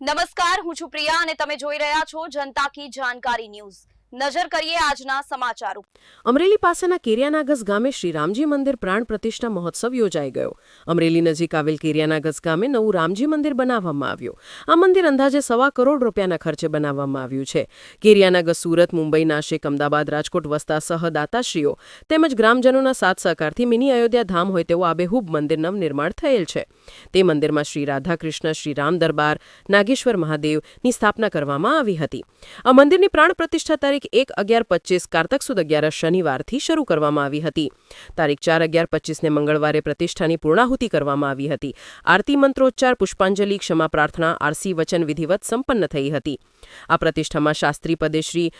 નમસ્કાર હું છું પ્રિયા અને તમે જોઈ રહ્યા છો જનતા કી જાણકારી ન્યૂઝ. નજર કરીએ આજના સમાચારો. અમરેલી પાસેના કેરિયાનાગસ ગામે શ્રી રામજી મંદિર પ્રાણ પ્રતિષ્ઠા મહોત્સવ યોજાઈ ગયો. અમરેલી નજીક આવેલ કેરિયાનાગસ ગામે નવું રામજી મંદિર બનાવવામાં આવ્યું. આ મંદિર અંદાજે સવા કરોડ રૂપિયાના ખર્ચે બનાવવામાં આવ્યું છે. કેરિયાનાગસ સુરત, મુંબઈ નાશિક અમદાવાદ, રાજકોટ વસતા સહદાતાશ્રીઓ તેમજ ગ્રામજનોના સાથ સહકારથી મિની અયોધ્યા ધામ હોય તેવું આબેહૂબ મંદિર નવનિર્માણ થયેલ છે. તે મંદિરમાં શ્રી રાધાકૃષ્ણ, શ્રી રામ દરબાર, નાગેશ્વર મહાદેવની સ્થાપના કરવામાં આવી હતી. આ મંદિરની પ્રાણ પ્રતિષ્ઠા તારીખ એક અગિયાર પચીસ કારતક સુદ અગિયારસ શનિવારથી શરૂ કરવામાં આવી હતી. તારીખ ચાર અગિયાર પચીસને મંગળવારે પ્રતિષ્ઠાની પૂર્ણાહુતિ કરવામાં આવી હતી. આરતી મંત્રોચ્ચાર, પુષ્પાંજલિ, ક્ષમા પ્રાર્થના, આરસી વચન વિધિવત સંપન્ન થઈ હતી. આ પ્રતિષ્ઠામાં શાસ્ત્રી પદે શ્રી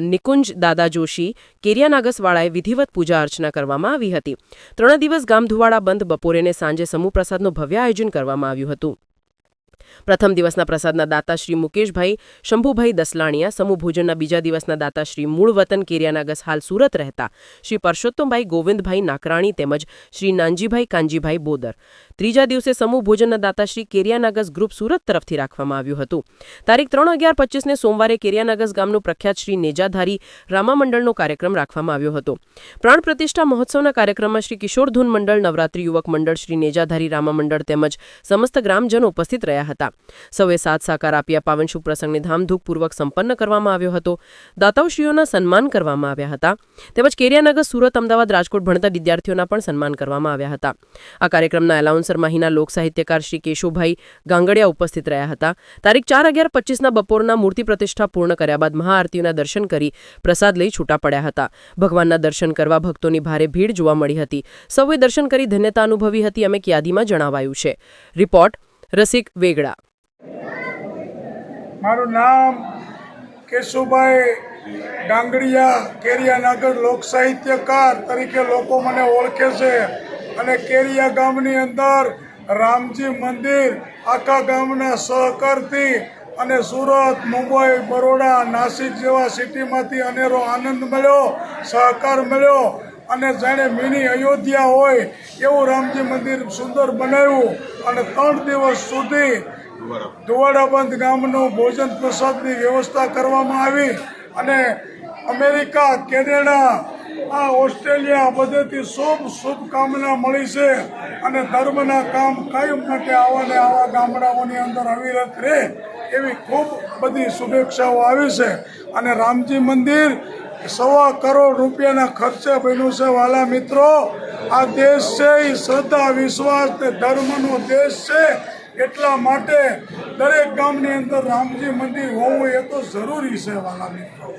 નિકુંજ દાદા જોશી, કેરિયાનાગસવાળાએ વિધિવત પૂજા અર્ચના કરવામાં આવી હતી. ત્રણ દિવસ ગામધુવાડા બંધ બપોરેને સાંજે સમૂહ પ્રસાદનું ભવ્ય આયોજન કરવામાં આવ્યું હતું. પ્રથમ દિવસના પ્રસાદના દાતા શ્રી મુકેશભાઈ, શંભુભાઈ દસલાણીયા, સમૂહ ભોજનના બીજા દિવસના દાતા શ્રી મૂળ વતન કેરિયાનાગસ હાલ સુરત રહેતા શ્રી પરસોત્તમભાઈ ગોવિંદભાઈ નાકરાણી તેમજ શ્રી નાનજીભાઈ કાનજીભાઈ બોદર. ત્રીજા દિવસે સમૂહ ભોજનના દાતા શ્રી કેરિયાનાગસ ગ્રુપ સુરત તરફથી રાખવામાં આવ્યું હતું. તારીખ ત્રણ અગિયાર પચીસને સોમવારે કેરિયાનાગસ ગામનું પ્રખ્યાત શ્રી નેજાધારી રામા મંડળનો કાર્યક્રમ રાખવામાં આવ્યો હતો. પ્રાણ પ્રતિષ્ઠા મહોત્સવના કાર્યક્રમમાં શ્રી કિશોર ધૂન મંડળ, નવરાત્રી યુવક મંડળ, શ્રી નેજાધારી રામા મંડળ તેમજ સમસ્ત ગ્રામજનો ઉપસ્થિત રહ્યા હતા. સૌએ સાથ સાકાર આપ્યા. પાવન શુભ પ્રસંગને ધામધૂકપૂર્વક સંપન્ન કરવામાં આવ્યો હતો. દાતાઓશ્રીઓના સન્માન કરવામાં આવ્યા હતા. તેમજ કેરિયાનગર, સુરત, અમદાવાદ, રાજકોટ ભણતા વિદ્યાર્થીઓના પણ સન્માન કરવામાં આવ્યા હતા. આ કાર્યક્રમના એલાઉન્સર માહીના લોક સાહિત્યકાર શ્રી કેશુભાઈ ગાંગડિયા ઉપસ્થિત રહ્યા હતા. તારીખ ચાર અગિયાર પચીસના બપોરના મૂર્તિ પ્રતિષ્ઠા પૂર્ણ કર્યા બાદ મહાઆરતીઓના દર્શન કરી પ્રસાદ લઈ છૂટા પડ્યા હતા. ભગવાનના દર્શન કરવા ભક્તોની ભારે ભીડ જોવા મળી હતી. સૌએ દર્શન કરી ધન્યતા અનુભવી હતી. અમે યાદીમાં જણાવાયું છે. રિપોર્ટ રસિક વેગડા. મારું નામ કેશુભાઈ ડાંગડિયા કેરિયાનગર લોક સાહિત્યકાર તરીકે લોકો મને ઓળખે છે અને કેરિયા ગામની અંદર રામજી મંદિર આખા ગામના સહકારથી અને સુરત, મુંબઈ, બરોડા, નાસિક જેવા સિટીમાંથી અનેરો આનંદ મળ્યો, સહકાર મળ્યો અને જાણે મિની અયોધ્યા હોય એવું રામજી મંદિર સુંદર બનાવ્યું અને ત્રણ દિવસ સુધી ધુવાડાબંધ ગામનું ભોજન પ્રસાદની વ્યવસ્થા કરવામાં આવી અને અમેરિકા, કેનેડા, આ ઓસ્ટ્રેલિયા બધેથી શુભ શુભકામના મળી છે અને ધર્મના કામ કાયમ માટે આવા ને આવા ગામડાઓની અંદર અવિરત રહે એવી ખૂબ બધી શુભેચ્છાઓ આવી છે. અને રામજી મંદિર સવા કરોડ રૂપિયાના ખર્ચે બન્યું છે વાલા મિત્રો. આ દેશ છે એ શ્રદ્ધા, વિશ્વાસ ને ધર્મનો દેશ છે. એટલા માટે દરેક ગામની અંદર રામજી મંદિર હોવું એ તો જરૂરી છે વાલા મિત્રો.